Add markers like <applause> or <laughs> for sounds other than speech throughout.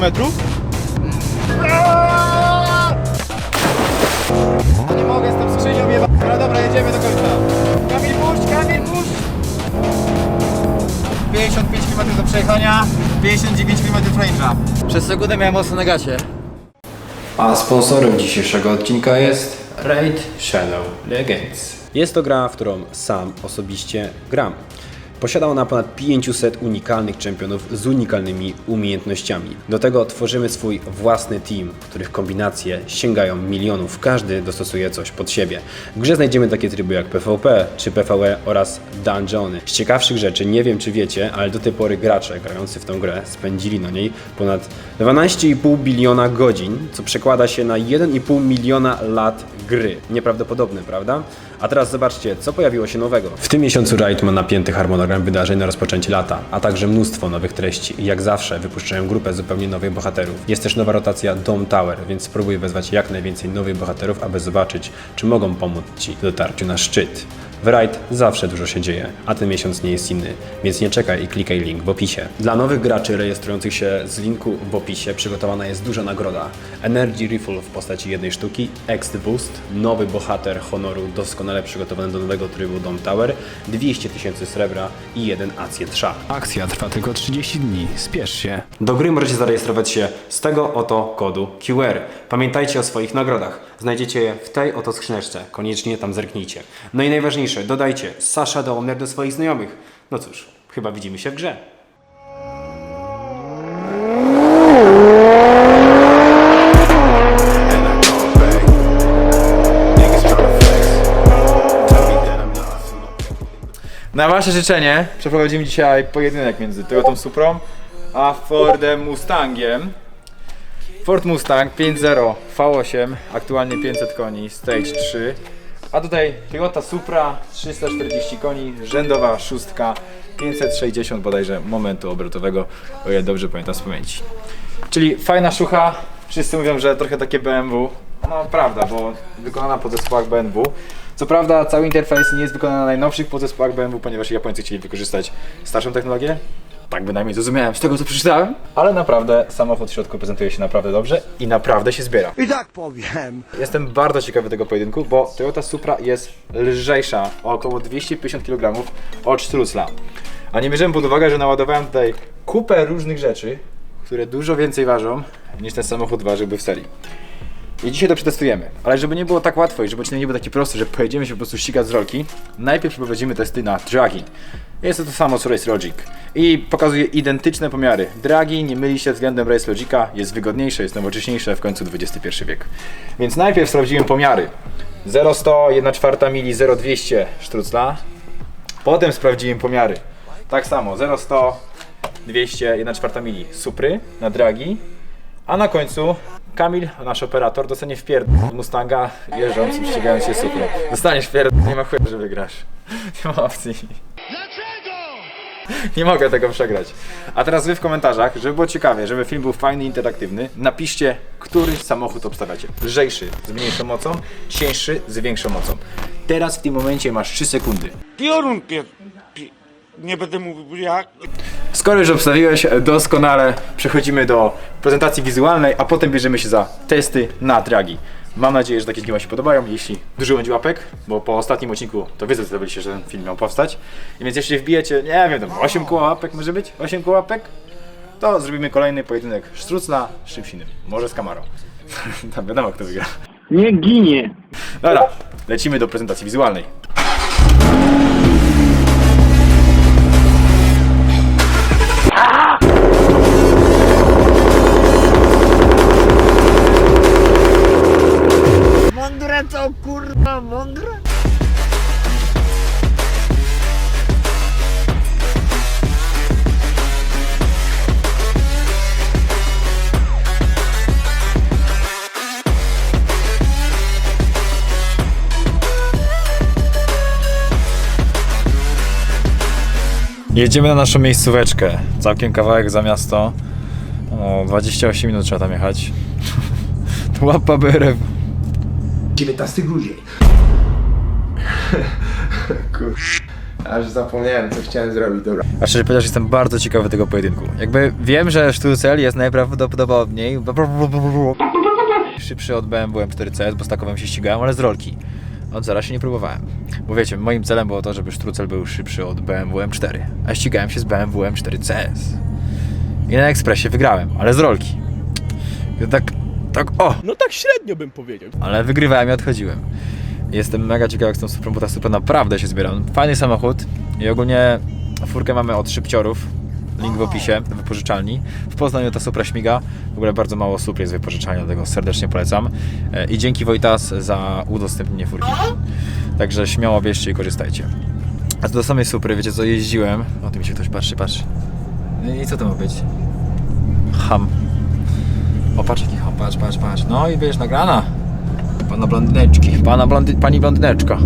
60 km? Nie mogę z tą skrzynią jeba... Dobra, dobra, jedziemy do końca. Kamil puść, Kamil puść! 55 km do przejechania, 59 km range'a. Przez sekundę miałem mocno na gacie. A sponsorem dzisiejszego odcinka jest Raid Shadow Legends. Jest to gra, w którą sam osobiście gram. Posiada ona ponad 500 unikalnych czempionów z unikalnymi umiejętnościami. Do tego tworzymy swój własny team, których kombinacje sięgają milionów. Każdy dostosuje coś pod siebie. W grze znajdziemy takie tryby jak PvP czy PvE oraz dungeony. Z ciekawszych rzeczy nie wiem czy wiecie, ale do tej pory gracze grający w tą grę spędzili na niej ponad 12,5 biliona godzin, co przekłada się na 1,5 miliona lat gry. Nieprawdopodobne, prawda? A teraz zobaczcie, co pojawiło się nowego. W tym miesiącu Riot ma napięty harmonogram wydarzeń na rozpoczęcie lata, a także mnóstwo nowych treści. Jak zawsze wypuszczają grupę zupełnie nowych bohaterów. Jest też nowa rotacja Dome Tower, więc spróbuj wezwać jak najwięcej nowych bohaterów, aby zobaczyć, czy mogą pomóc Ci w dotarciu na szczyt. W Raid zawsze dużo się dzieje, a ten miesiąc nie jest inny, więc nie czekaj i klikaj link w opisie. Dla nowych graczy rejestrujących się z linku w opisie przygotowana jest duża nagroda. Energy Refill w postaci jednej sztuki, X Boost, nowy bohater honoru doskonale przygotowany do nowego trybu Dom Tower, 200 tysięcy srebra i jeden ację trza. Akcja trwa tylko 30 dni. Spiesz się. Do gry możecie zarejestrować się z tego oto kodu QR. Pamiętajcie o swoich nagrodach. Znajdziecie je w tej oto skrzyneczce. Koniecznie tam zerknijcie. No i najważniejsze, dodajcie Sasha Downer do swoich znajomych. No cóż, chyba widzimy się w grze. Na wasze życzenie przeprowadzimy dzisiaj pojedynek między Toyotą Suprą a Fordem Mustangiem. Ford Mustang 5.0 V8, aktualnie 500 koni, Stage 3. A tutaj Toyota Supra 340 koni, rzędowa szóstka, 560 bodajże momentu obrotowego, o ile dobrze pamiętam z pamięci. Czyli fajna szucha, wszyscy mówią, że trochę takie BMW. No prawda, bo wykonana po zespołach BMW. Co prawda cały interfejs nie jest wykonany na najnowszych podzespołach BMW, ponieważ Japońcy chcieli wykorzystać starszą technologię. Tak bynajmniej zrozumiałem z tego co przeczytałem. Ale naprawdę samochód w środku prezentuje się naprawdę dobrze i naprawdę się zbiera. I tak powiem. Jestem bardzo ciekawy tego pojedynku, bo Toyota Supra jest lżejsza o około 250 kg od Struzla. A nie bierzemy pod uwagę, że naładowałem tutaj kupę różnych rzeczy, które dużo więcej ważą niż ten samochód ważyłby w serii. I dzisiaj to przetestujemy. Ale żeby nie było tak łatwo i żeby odcinek nie był taki prosty, że pojedziemy się po prostu ścigać z rolki, najpierw przeprowadzimy testy na dragi. Jest to to samo co Race Logic. I pokazuje identyczne pomiary. Dragi, nie myli się względem Race Logica, jest wygodniejsze, jest nowocześniejsze, w końcu XXI wiek. Więc najpierw sprawdziłem pomiary. 0,100, 1 czwarta mili, 0,200 sztrucla. Potem sprawdziłem pomiary. Tak samo, 0,100, 200, 1 czwarta mili Supry na dragi. A na końcu Kamil, nasz operator, dostanie wpierd od Mustanga jeżdżąc i ścigając się super. Dostaniesz wpierd, nie ma chuja, że wygrasz. <laughs> Nie ma opcji. Nie mogę tego przegrać. A teraz wy w komentarzach, żeby było ciekawie, żeby film był fajny i interaktywny, napiszcie, który samochód obstawiacie. Lżejszy z mniejszą mocą, cieńszy z większą mocą. Teraz w tym momencie masz 3 sekundy. Piorun pier... pi- Nie będę mówił jak. Skoro już obstawiłeś doskonale, przechodzimy do prezentacji wizualnej, a potem bierzemy się za testy na dragi. Mam nadzieję, że takie dni Wam się podobają, jeśli dużo będzie łapek, bo po ostatnim odcinku to Wy zdecydowaliście, że ten film miał powstać. I więc jeśli wbijecie, nie wiem, tam 8 koła łapek może być? 8 koła łapek? To zrobimy kolejny pojedynek Sztrucla z czymś innym. Może z Kamarą. <laughs> Tam wiadomo kto wygra. Nie ginie. Dobra, lecimy do prezentacji wizualnej. Jedziemy na naszą miejscóweczkę. Całkiem kawałek za miasto. O, 28 minut trzeba tam jechać. <laughs> Łapa BRF. 19 grudzień. <laughs> Kur... Aż zapomniałem, co chciałem zrobić, dobra. A szczerze powiedziawszy, jestem bardzo ciekawy tego pojedynku. Jakby wiem, że Sztucel jest najprawdopodobniej <laughs> szybszy od BMW M4CS, bo z takowym się ścigałem, ale z rolki. Od zera się nie próbowałem. Bo wiecie, moim celem było to, żeby Sztrucel był szybszy od BMW M4, a ścigałem się z BMW M4CS. I na ekspresie wygrałem, ale z rolki. I tak, tak, o! No tak średnio bym powiedział. ale wygrywałem i odchodziłem. Jestem mega ciekaw jak z tą Suprą, bo ta Supra naprawdę się zbiera. Fajny samochód i ogólnie furkę mamy od szybciorów. Link w opisie do wypożyczalni. W Poznaniu ta Supra śmiga. W ogóle bardzo mało Supry jest wypożyczalnia, dlatego serdecznie polecam. E, I dzięki Wojtas za udostępnienie furki. Także śmiało bierzcie i korzystajcie. A co do samej Supry, wiecie co, jeździłem. O, tu mi się ktoś patrzy, patrzy. No I co to ma być? Ham. O, patrz jaki ham, patrz, patrz, patrz. No i wiesz, nagrana. Pana blondyneczki, pana blondy, pani blondyneczka.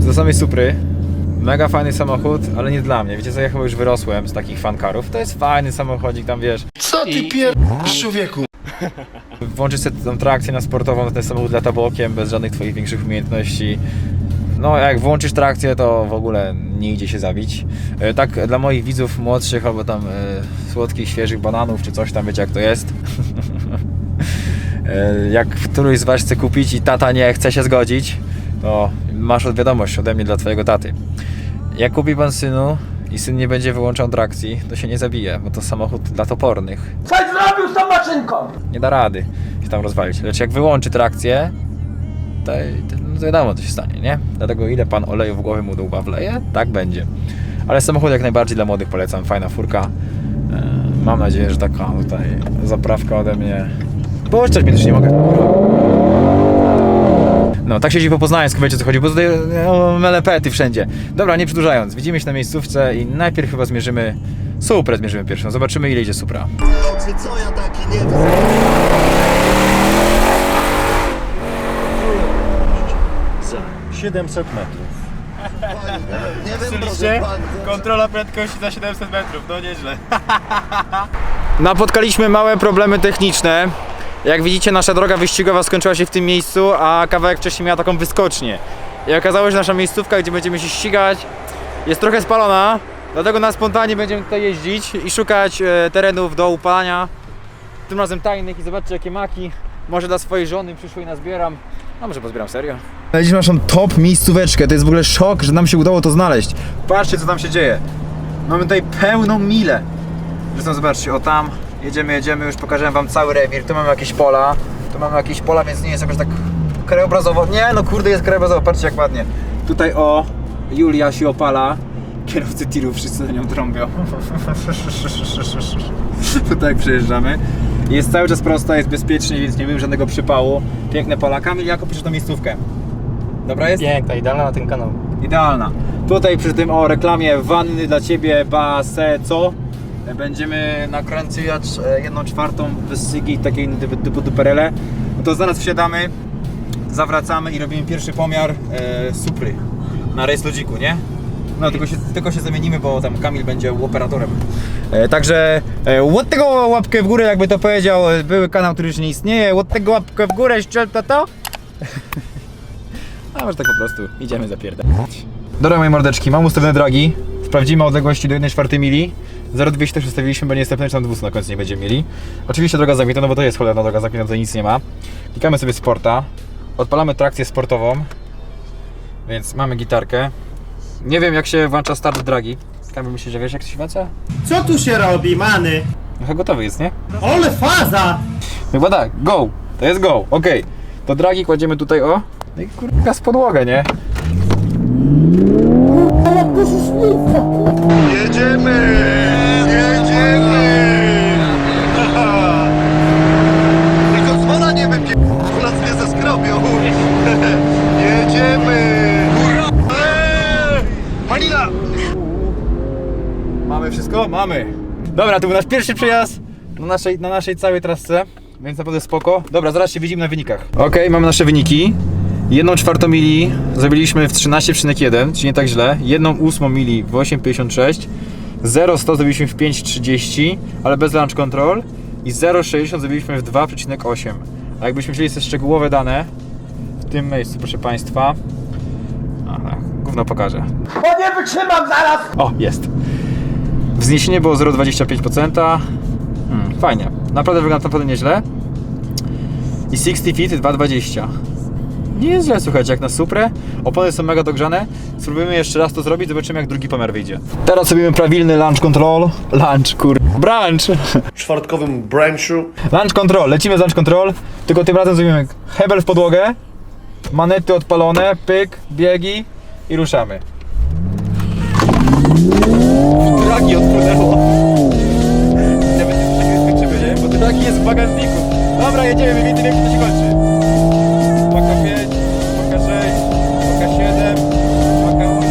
<laughs> do samej Supry. Mega fajny samochód, ale nie dla mnie. Wiecie co, ja chyba już wyrosłem z takich fankarów. To jest fajny samochodzik, tam wiesz. Co ty pier... człowieku? <laughs> Włączysz sobie tą trakcję na sportową, to ten samochód lata bokiem, bez żadnych twoich większych umiejętności. No, jak włączysz trakcję, to w ogóle nie idzie się zabić. E, Tak, dla moich widzów młodszych albo tam e, słodkich, świeżych bananów czy coś tam, wiecie jak to jest. <laughs> E, jak któryś z Was chce kupić i tata nie chce się zgodzić, to masz od wiadomość ode mnie dla Twojego taty. Jak kupi Pan synu i syn nie będzie wyłączał trakcji, to się nie zabije, bo to samochód dla topornych. Co zrobił z tą maszynką? Nie da rady się tam rozwalić. Lecz jak wyłączy trakcję, to, to, no to wiadomo co się stanie, nie? Dlatego ile Pan oleju w głowie mu do łba wleje, tak będzie. Ale samochód jak najbardziej dla młodych polecam, fajna furka. E, Mam nadzieję, że taka tutaj zaprawka ode mnie. Bo jeszcze mnie też nie mogę. No, tak siedzi po poznańsku, wiecie co chodzi, bo tutaj no, melepety wszędzie. Dobra, nie przedłużając, widzimy się na miejscówce i najpierw chyba zmierzymy Suprę zmierzymy pierwszą, zobaczymy ile idzie Supra. co ja taki nie wiem. 700 metrów. Nie wiem, proszę pan. Kontrola prędkości za 700 metrów, no nieźle. Napotkaliśmy małe problemy techniczne. Jak widzicie, nasza droga wyścigowa skończyła się w tym miejscu, a kawałek wcześniej miała taką wyskocznię. I okazało się, że nasza miejscówka, gdzie będziemy się ścigać, jest trochę spalona. Dlatego na spontanie będziemy tutaj jeździć i szukać e, terenów do upalania. Tym razem tajnych i zobaczcie jakie maki. Może dla swojej żony przyszłej nazbieram. A może pozbieram serio? Znaleźliśmy naszą top miejscóweczkę. To jest w ogóle szok, że nam się udało to znaleźć. Patrzcie co tam się dzieje. Mamy tutaj pełną milę. Zresztą zobaczcie, o tam jedziemy, jedziemy, już pokażę wam cały rewir. Tu mamy jakieś pola, tu mamy jakieś pola, więc nie jest jakoś tak krajobrazowo. Nie, no kurde, jest krajobrazowo, patrzcie jak ładnie. Tutaj o, Julia się opala. Kierowcy tirów wszyscy na nią trąbią. <laughs> tutaj przejeżdżamy. Jest cały czas prosta, jest bezpiecznie, więc nie mamy żadnego przypału. Piękne pola. Kamil, jak opiszesz tą miejscówkę? Dobra jest? Piękna, idealna na ten kanał. Idealna. Tutaj przy tym o reklamie wanny dla Ciebie Baseco będziemy nakręcać e, jedną czwartą wysygi takiej typu duperele. No to zaraz wsiadamy, zawracamy i robimy pierwszy pomiar e, supry na rejslodziku, nie? No tylko się, tylko się zamienimy, bo tam Kamil będzie operatorem. E, także e, ład tego łapkę w górę, jakby to powiedział e, były kanał, który już nie istnieje. Ład tego łapkę w górę, szczel to to. <laughs> A może tak po prostu idziemy zapierdalać. Dobra moje mordeczki, mam ustawione dragi. Sprawdzimy odległości do 1,4 mili. 0,200 też ustawiliśmy, bo niestety tam 200 na końcu nie będziemy mieli. Oczywiście droga zamknięta, no bo to jest cholerna droga zamknięta, to nic nie ma. Klikamy sobie sporta. Odpalamy trakcję sportową. Więc mamy gitarkę. Nie wiem jak się włącza start dragi. Kamil myślisz, że wiesz jak to się włącza? Co tu się robi, many? No chyba gotowy jest, nie? Ole faza! Chyba tak, go! To jest go, okej. To dragi kładziemy tutaj o. No i kurwa z podłogę, nie? Jedziemy! Tylko dzwona nie wypie... nas nie zeskrobią. Jedziemy! Eee! Malina! Mamy wszystko? Mamy. Dobra, to był nasz pierwszy przejazd na naszej, na naszej całej trasce, więc naprawdę spoko. Dobra, zaraz się widzimy na wynikach. Okej, mamy nasze wyniki. Jedną czwartą mili zrobiliśmy w 13,1, czyli nie tak źle. Jedną ósmą mili w 8,56. 0,100 zrobiliśmy w 5,30, ale bez launch control. i 0,60 zrobiliśmy w 2,8. A jakbyśmy chcieli te szczegółowe dane w tym miejscu, proszę Państwa. Aha, gówno pokażę. Bo nie wytrzymam zaraz! O, jest. Wzniesienie było 0,25%. Hmm, fajnie. Naprawdę wygląda naprawdę nieźle. I 60 feet 2,20. Nie jest źle, słuchajcie, jak na Suprę. Opony są mega dogrzane. Spróbujemy jeszcze raz to zrobić, zobaczymy jak drugi pomiar wyjdzie. Teraz robimy prawilny launch control. Lunch, kur... Branch! <laughs> czwartkowym branchu. Launch control, lecimy z launch control, tylko tym razem zrobimy hebel w podłogę, manety odpalone, pyk, biegi i ruszamy. Bagażniku. Dobra, jedziemy, więcej wiem, to się kończy. Paka 5, paka 6, paka 7, paka 8.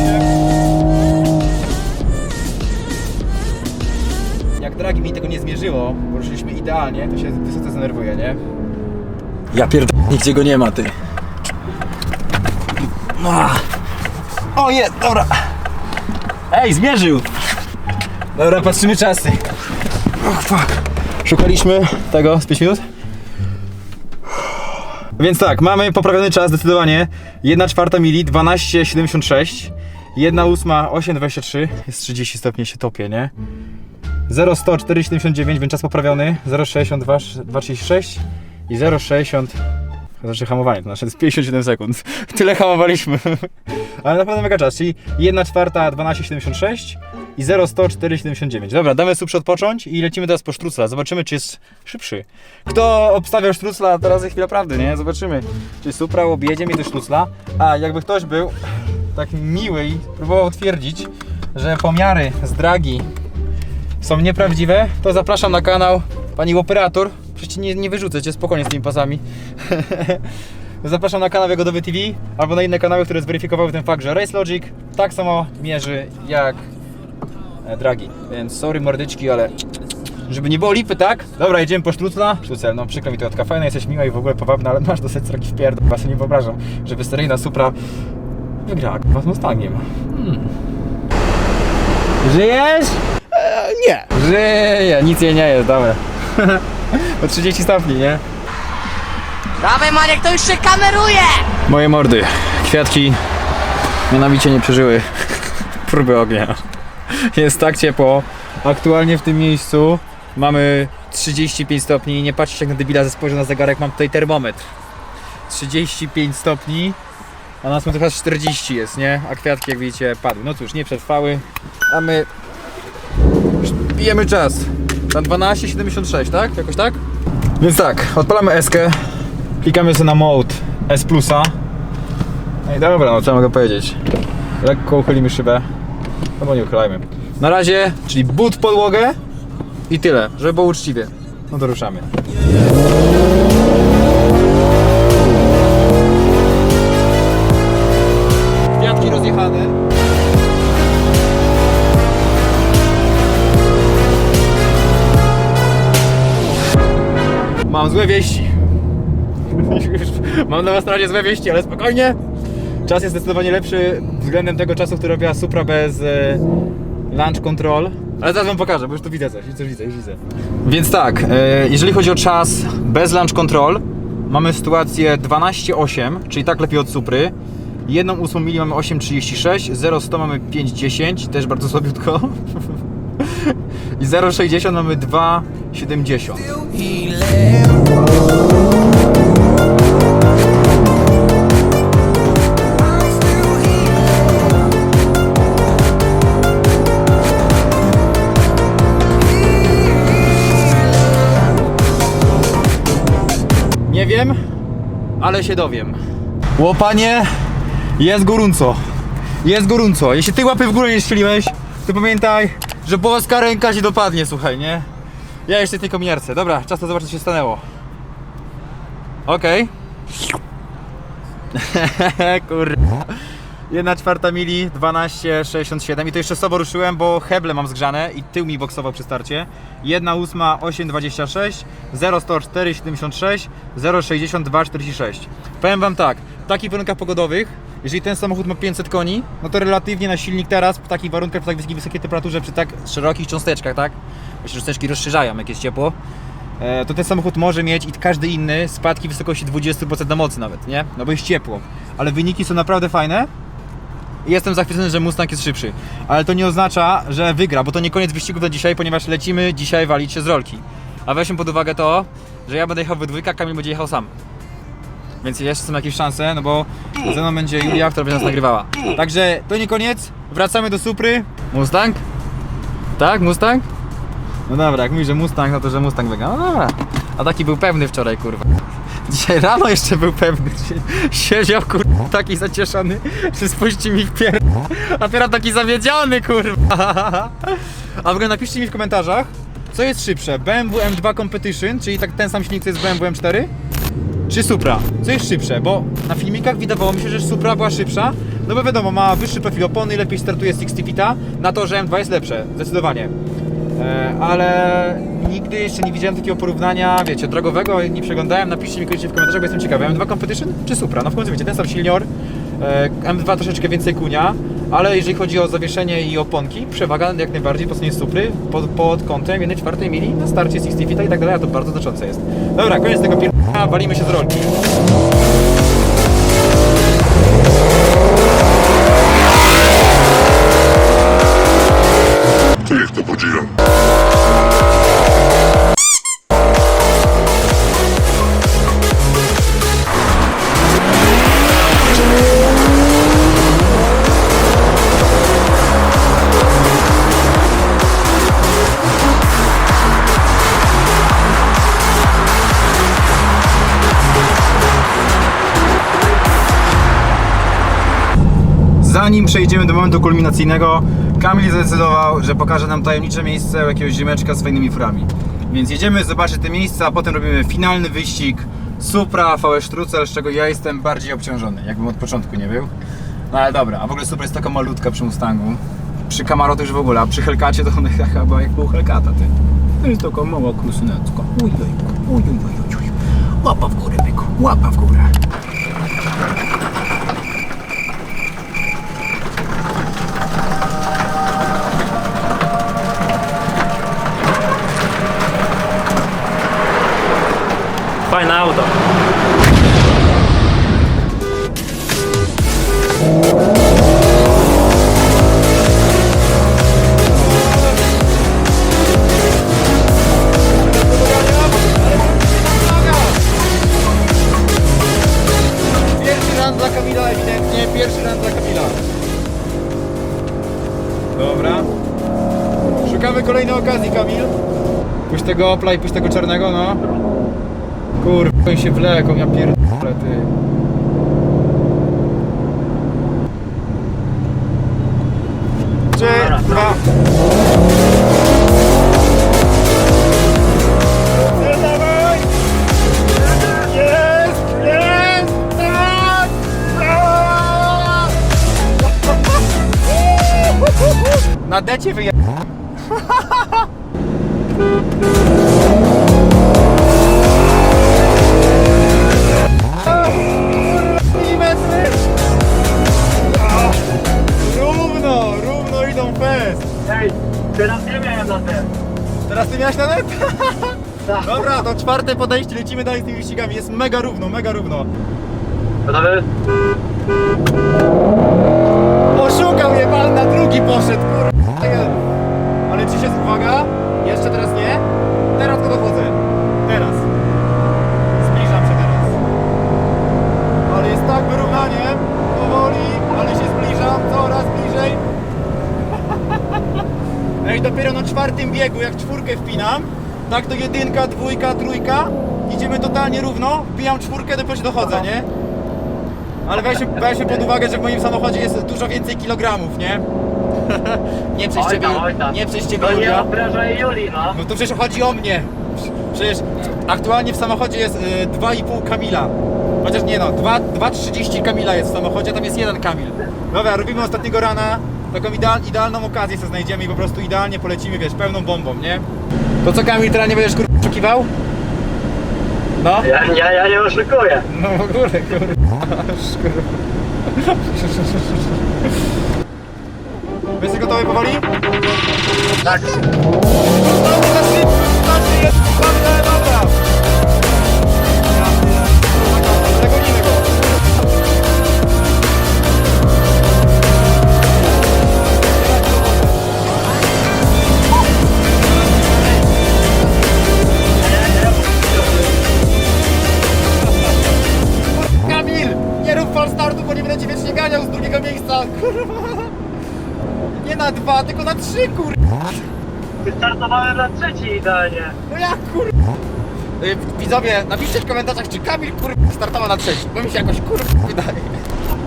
Jak dragi mi tego nie zmierzyło, bo ruszyliśmy idealnie, to się wysoce zdenerwuje, nie? Ja pierd... nigdzie go nie ma, ty. Ah. O, jest, dobra. Ej, zmierzył! Dobra, patrzymy czasy. Oh, fuck. Szukaliśmy tego z 5 minut? Więc tak, mamy poprawiony czas zdecydowanie. 1 czwarta mili, 12,76. 1 ósma, 8,23. Jest 30 stopni, się topię, nie? 0,100, 4,79, więc czas poprawiony. 0,60, 2,36 i 0,60 znaczy hamowanie, to znaczy jest 57 sekund. <laughs> Tyle hamowaliśmy. <laughs> Ale naprawdę mega czas, czyli 1 czwarta 12,76 i 0,100 4,79. Dobra, damy super odpocząć i lecimy teraz po sztrucla. Zobaczymy, czy jest szybszy. Kto obstawiał sztrucla, teraz jest chwila prawdy, nie? Zobaczymy, czy Supra objedzie mi do sztrucla. A, jakby ktoś był tak miły i próbował twierdzić, że pomiary z dragi są nieprawdziwe, to zapraszam na kanał pani operator. Przecież nie, nie wyrzucę cię spokojnie z tymi pasami. <laughs> zapraszam na kanał Jagodowy TV albo na inne kanały, które zweryfikowały ten fakt, że Race Logic tak samo mierzy jak dragi. Więc sorry mordyczki, ale żeby nie było lipy, tak? Dobra, jedziemy po sztrucla. Sztucel, no przykro mi to taka fajna, jesteś miła i w ogóle powabna, ale masz dosyć srogi wpierd. Ja sobie nie wyobrażam, żeby seryjna Supra wygrała was Mustangiem. Hmm. Żyjesz? Nie. Żyje, nic jej nie jest, damy. o 30 stopni, nie? Dawaj Maniek, to już się kameruje! Moje mordy, kwiatki mianowicie nie przeżyły <laughs> próby ognia. <laughs> Jest tak ciepło. Aktualnie w tym miejscu mamy 35 stopni. Nie patrzcie jak na debila ze spojrzę na zegarek, mam tutaj termometr. 35 stopni, a na słońcu teraz 40 jest, nie? A kwiatki jak widzicie padły. No cóż, nie przetrwały, a my bijemy czas. Na 12,76, tak? Jakoś tak? Więc tak, odpalamy eskę, klikamy sobie na mode S plusa. No i dobra, no co mogę powiedzieć. Lekko uchylimy szybę, no bo nie uchylajmy. Na razie, czyli but podłogę i tyle, żeby było uczciwie. No to ruszamy. Kwiatki rozjechane. Mam złe wieści. <laughs> Mam dla was na razie złe wieści, ale spokojnie. Czas jest zdecydowanie lepszy względem tego czasu, który robiła Supra bez e, launch control. Ale zaraz wam pokażę, bo już tu widzę coś, coś widzę, już widzę. Więc tak, e, jeżeli chodzi o czas bez launch control, mamy sytuację 12,8, czyli tak lepiej od Supry. Jedną ósmą mili mamy 8,36, 0,100 mamy 5,10, też bardzo słabiutko. <laughs> I 0,60 mamy 2,70. Ale się dowiem. Łopanie, jest gorąco. Jest gorąco. Jeśli ty łapy w górę nie strzeliłeś, to pamiętaj, że boska ręka ci dopadnie, słuchaj, nie? Ja jeszcze tej kominiarce. Dobra, czas to zobaczyć, co się stanęło. Okej. <laughs> Kurwa. 1 czwarta mili, 12,67 i to jeszcze sobą ruszyłem, bo heble mam zgrzane i tył mi boksował przy starcie. 1 ósma, 8,26, 0,104, 76, 0,62, 46. Powiem Wam tak, w takich warunkach pogodowych, jeżeli ten samochód ma 500 koni, no to relatywnie na silnik teraz, w takich warunkach, przy tak wysokiej, wysokiej temperaturze, przy tak szerokich cząsteczkach, tak? Bo się cząsteczki rozszerzają, jak jest ciepło. e, to ten samochód może mieć i każdy inny spadki w wysokości 20% na mocy nawet, nie? No bo jest ciepło. Ale wyniki są naprawdę fajne. I Jestem zachwycony, że Mustang jest szybszy. Ale to nie oznacza, że wygra, bo to nie koniec wyścigów na dzisiaj, ponieważ lecimy dzisiaj walić się z rolki. A weźmy pod uwagę to, że ja będę jechał we a Kamil będzie jechał sam. Więc jeszcze są jakieś szanse, no bo ze mną będzie Julia, która będzie nas nagrywała. Także to nie koniec, wracamy do Supry. Mustang? Tak, Mustang? No dobra, jak mówisz, że Mustang, no to że Mustang wygra. No dobra. A taki był pewny wczoraj, kurwa. <laughs> Dzisiaj rano jeszcze był pewny. <laughs> Siedział, kurwa, taki zacieszony, że spuści mi w pier... <laughs> A teraz taki zawiedziony, kurwa. A w ogóle napiszcie mi w komentarzach, co jest szybsze, BMW M2 Competition, czyli tak ten sam silnik, co jest BMW M4, czy Supra? Co jest szybsze? Bo na filmikach wydawało mi się, że Supra była szybsza, no bo wiadomo, ma wyższy profil opony, lepiej startuje z 60 fita, na to, że M2 jest lepsze, zdecydowanie. E, ale nigdy jeszcze nie widziałem takiego porównania, wiecie, drogowego, nie przeglądałem, napiszcie mi koniecznie w komentarzach, bo jestem ciekawy, M2 Competition czy Supra? No w końcu wiecie, ten sam silnior, e, M2 troszeczkę więcej kunia, ale jeżeli chodzi o zawieszenie i oponki, przewaga jak najbardziej po stronie Supry pod, pod kątem 1,4 mili na starcie 60 fita i tak dalej, a to bardzo znaczące jest. Dobra, koniec tego pier... walimy się z rolki. Niech to podziwiam. Przejdziemy do momentu kulminacyjnego, Kamil zdecydował, że pokaże nam tajemnicze miejsce jakiegoś ziemeczka z fajnymi furami. Więc jedziemy zobaczyć te miejsca, a potem robimy finalny wyścig Supra VS Sztrucel, z czego ja jestem bardziej obciążony, jakbym od początku nie był. No ale dobra, a w ogóle Supra jest taka malutka przy Mustangu. Przy Camaro to już w ogóle, a przy Hellcacie to ona <laughs> chyba jak pół Hellcata, ty. To jest taka mała krusyneczka. Uj, uj, uj, uj, uj, uj. Łapa w górę, byku, łapa w górę. Fajne auto. Pierwszy run dla Kamila pierwszy dla Kamila. Dobra. Szukamy kolejnej okazji, Kamil. Puść tego Opla i puść tego czarnego, no. Kurwa, się wleką, ja pierdolę, ty. Trzy, dwa... Tak! Na decie wyje... teraz nie miałem na tym. Teraz ty miałeś na net? <laughs> Dobra, to czwarte podejście, lecimy dalej z tymi wyścigami. Jest mega równo, mega równo. Gotowy? Oszukał mnie pan, na drugi poszedł, kurwa. Ale czy się, uwaga, jeszcze teraz nie. Teraz go dochodzę. Teraz. Zbliżam się teraz. Ale jest tak wyrównanie, powoli, ale się zbliżam, coraz bliżej. Ej, dopiero na czwartym biegu, jak czwórkę wpinam, tak to jedynka, dwójka, trójka, idziemy totalnie równo, wbijam czwórkę, dopiero się dochodzę, nie? Ale weźmy, weźmy pod uwagę, że w moim samochodzie jest dużo więcej kilogramów, nie? <laughs> nie przez ciebie, nie przez ciebie, To nie Julia. obrażaj Julii, no. No to przecież chodzi o mnie. Przecież aktualnie w samochodzie jest y, 2,5 Kamila. Chociaż nie no, 2 2,30 Kamila jest w samochodzie, a tam jest jeden Kamil. Dobra, robimy ostatniego rana. Taką ideal, idealną okazję sobie znajdziemy i po prostu idealnie polecimy, wiesz, pełną bombą, nie? To co Kamil, teraz nie będziesz kur... oszukiwał? No? Ja, ja, ja nie oszukuję. No w ogóle, kurwa. Jesteś gotowy powoli? Tak. ostatniego miejsca, kurwa. <laughs> Nie na dwa, tylko na trzy, kurwa. Wystartowałem na trzeci idealnie. No jak, kurwa. Y, widzowie, napiszcie w komentarzach, czy Kamil, kurwa, startował na trzeci, bo mi się jakoś, kurwa, wydaje.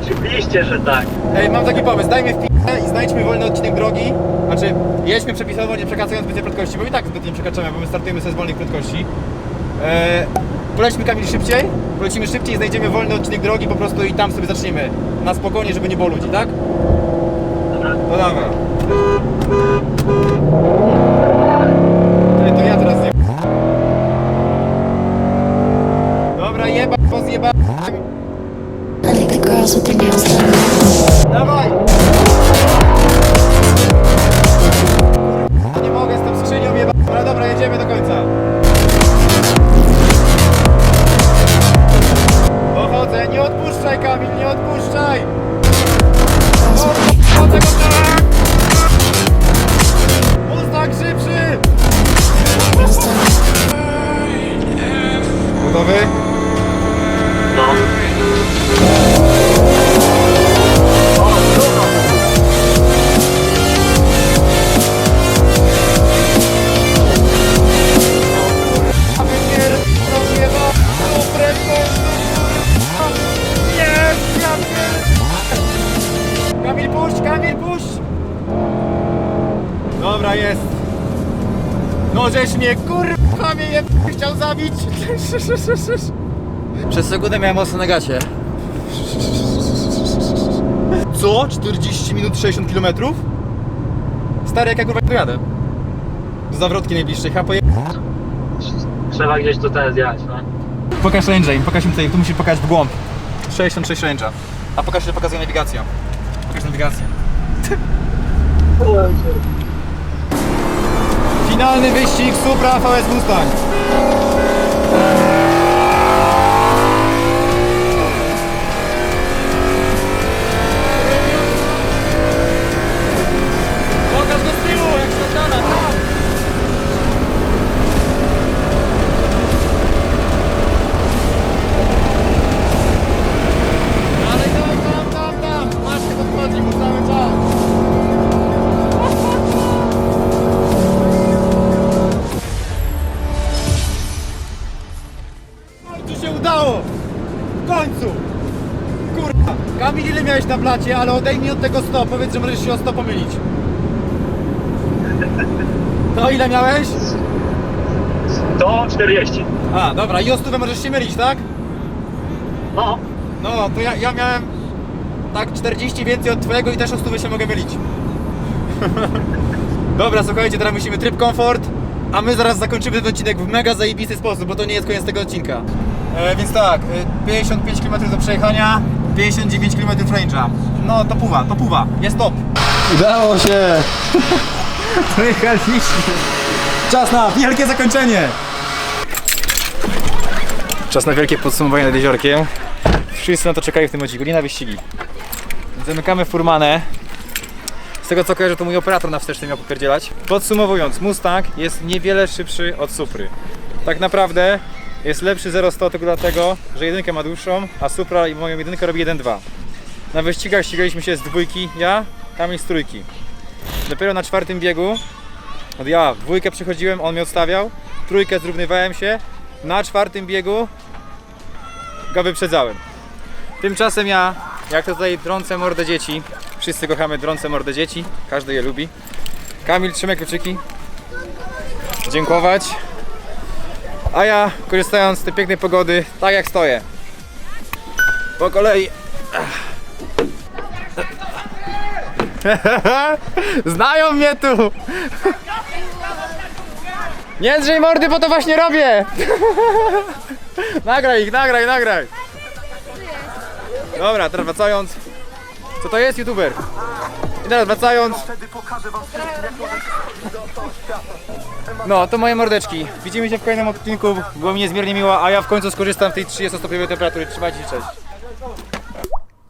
Oczywiście, że tak. Ej, mam taki pomysł, dajmy w p***e i znajdźmy wolny odcinek drogi. Znaczy, jedźmy przepisowo, nie przekraczając zbytniej prędkości, bo i tak zbytnio nie przekraczamy, bo my startujemy sobie z wolnych prędkości. E, polećmy Kamil szybciej, polecimy szybciej, znajdziemy wolny odcinek drogi po prostu i tam sobie zaczniemy. Na spokojnie, żeby nie było ludzi, tak? Dobra. No dawaj. Ej, to ja teraz nie. Dobra, jeba, bo zjeba. Dawaj! Nie mogę z tą skrzynią jeba. Ale dobra, jedziemy do końca. Dobra, jest. No żeś mnie kurwa mnie je chciał zabić. <laughs> Przez sekundę miałem mocno na gacie. Co? 40 minut 60 km? Stary, jak ja kurwa jadę? Do zawrotki najbliższej, ha, poje... Trzeba gdzieś tu teraz jechać, no. Pokaż range'a, pokaż mi tutaj, tu musisz pokazać w głąb. 66 range'a. A pokaż, że pokazuje nawigacja. Pokaż nawigację. Finalny wyścig Supra VS Mustang. Blacie, ale odejmij od tego 100, powiedz, że możesz się o 100 pomylić. No ile miałeś? To 40. A, dobra, i o 100 możesz się mylić, tak? No. No, to ja, ja miałem tak 40 więcej od twojego i też o 100 się mogę mylić. <laughs> Dobra, słuchajcie, teraz musimy tryb komfort, a my zaraz zakończymy ten odcinek w mega zajebisty sposób, bo to nie jest koniec tego odcinka. E, więc tak, e, 55 km do przejechania, 59 km range'a. No, to puwa, to puwa, jest top. Udało się! <laughs> Wyjechaliśmy. Czas na wielkie zakończenie. Czas na wielkie podsumowanie nad jeziorkiem. Wszyscy na to czekają w tym odcinku, nie na wyścigi. Zamykamy furmanę. Z tego co kojarzę, to mój operator na wsteczny miał popierdzielać. Podsumowując, Mustang jest niewiele szybszy od Supry. Tak naprawdę jest lepszy 0-100 tylko dlatego, że jedynkę ma dłuższą, a Supra i moją jedynkę robi 1-2. Na wyścigach ścigaliśmy się z dwójki, ja, Kamil z trójki. Dopiero na czwartym biegu, od ja dwójkę przechodziłem, on mnie odstawiał, trójkę zrównywałem się, na czwartym biegu go wyprzedzałem. Tymczasem ja, jak to tutaj drącę mordę dzieci, wszyscy kochamy drące mordę dzieci, każdy je lubi. Kamil, trzymaj kluczyki. Dziękować. A ja, korzystając z tej pięknej pogody, tak jak stoję. Po kolei. <laughs> Znają mnie tu! <laughs> Nie drzyj mordy, bo to właśnie robię! <laughs> nagraj ich, nagraj, nagraj! Dobra, teraz wracając. Co to jest youtuber? Teraz wracając. No, to moje mordeczki. Widzimy się w kolejnym odcinku. Było mi niezmiernie miło, a ja w końcu skorzystam z tej 30-stopniowej temperatury. Trzymajcie się, cześć.